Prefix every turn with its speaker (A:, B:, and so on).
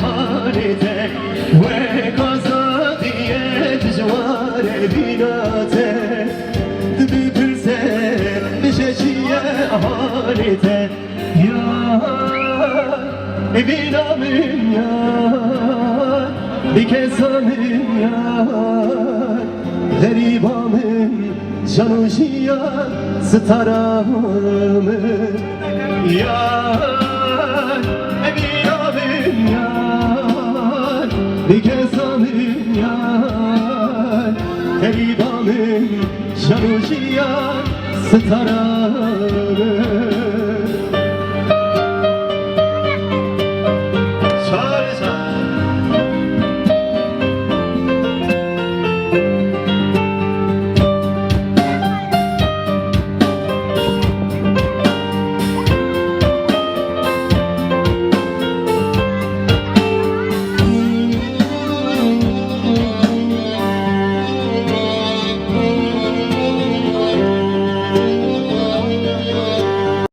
A: halite Ve kaza diye dişvare binate Tıbıpıze şeçiye halite Ya Evin amim ya Bir kez amim ya Garibanım Staramım Ya amim ya Bir kez amim ya Garibanım canuşiya Staramım